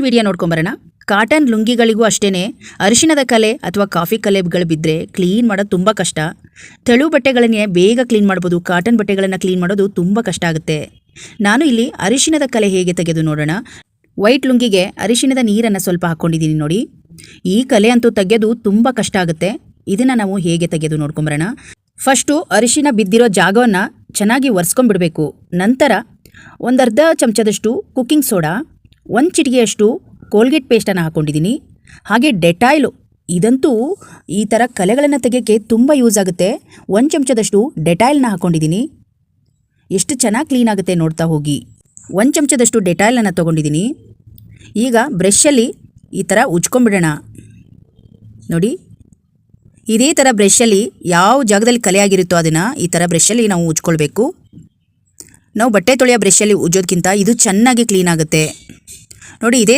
Next video ನೋಡ್ಕೊಂಬರೋಣ. Cotton ಲುಂಗಿಗಳಿಗೂ ಅಷ್ಟೇ ಅರಿಶಿಣದ ಕಲೆ ಅಥವಾ ಕಾಫಿ ಕಲೆಗಳು ಬಿದ್ದರೆ ಕ್ಲೀನ್ ಮಾಡೋದು ತುಂಬ ಕಷ್ಟ. ತೆಳು ಬಟ್ಟೆಗಳನ್ನೇ ಬೇಗ ಕ್ಲೀನ್ ಮಾಡ್ಬೋದು, ಕಾಟನ್ ಬಟ್ಟೆಗಳನ್ನು ಕ್ಲೀನ್ ಮಾಡೋದು ತುಂಬ ಕಷ್ಟ ಆಗುತ್ತೆ. ನಾನು ಇಲ್ಲಿ ಅರಿಶಿಣದ ಕಲೆ ಹೇಗೆ ತೆಗೆದು ನೋಡೋಣ. ವೈಟ್ ಲುಂಗಿಗೆ ಅರಿಶಿಣದ ನೀರನ್ನು ಸ್ವಲ್ಪ ಹಾಕ್ಕೊಂಡಿದ್ದೀನಿ ನೋಡಿ. ಈ ಕಲೆ ಅಂತೂ ತೆಗೆಯೋದು ತುಂಬ ಕಷ್ಟ ಆಗುತ್ತೆ. ಇದನ್ನು ನಾವು ಹೇಗೆ ತೆಗೆದು ನೋಡ್ಕೊಂಬರೋಣ. ಫಸ್ಟು ಅರಿಶಿನ ಬಿದ್ದಿರೋ ಜಾಗವನ್ನು ಚೆನ್ನಾಗಿ ಒರೆಸ್ಕೊಂಡ್ಬಿಡಬೇಕು. ನಂತರ ಒಂದರ್ಧ ಚಮಚದಷ್ಟು ಕುಕ್ಕಿಂಗ್ ಸೋಡಾ ಒಂದು ಚಿಟಿಗೆಯಷ್ಟು ಕೋಲ್ಗೇಟ್ ಪೇಸ್ಟನ್ನು ಹಾಕ್ಕೊಂಡಿದ್ದೀನಿ ಹಾಗೆ ಡೆಟಾಯ್ಲು ಇದಂತೂ ಈ ಥರ ಕಲೆಗಳನ್ನು ತೆಗೆಯೋಕ್ಕೆ ತುಂಬ ಯೂಸ್ ಆಗುತ್ತೆ. ಒಂದು ಚಮಚದಷ್ಟು ಡೆಟಾಯ್ಲ್ನ ಹಾಕ್ಕೊಂಡಿದ್ದೀನಿ ಎಷ್ಟು ಚೆನ್ನಾಗಿ ಕ್ಲೀನ್ ಆಗುತ್ತೆ ನೋಡ್ತಾ ಹೋಗಿ. ಒಂದು ಚಮಚದಷ್ಟು ಡೆಟಾಯ್ಲನ್ನು ತೊಗೊಂಡಿದ್ದೀನಿ ಈಗ ಬ್ರಷಲ್ಲಿ ಈ ಥರ ಉಜ್ಕೊಂಡ್ಬಿಡೋಣ. ನೋಡಿ. ಇದೇ ಥರ ಬ್ರಷಲ್ಲಿ ಯಾವ ಜಾಗದಲ್ಲಿ ಕಲೆ ಆಗಿರುತ್ತೋ ಅದನ್ನು ಈ ಥರ ಬ್ರಷಲ್ಲಿ ನಾವು ಉಜ್ಕೊಳ್ಬೇಕು. ನಾವು ಬಟ್ಟೆ ತೊಳೆಯೋ ಬ್ರಷಲ್ಲಿ ಉಜ್ಜೋದಕ್ಕಿಂತ ಇದು ಚೆನ್ನಾಗಿ ಕ್ಲೀನ್ ಆಗುತ್ತೆ. ನೋಡಿ ಇದೇ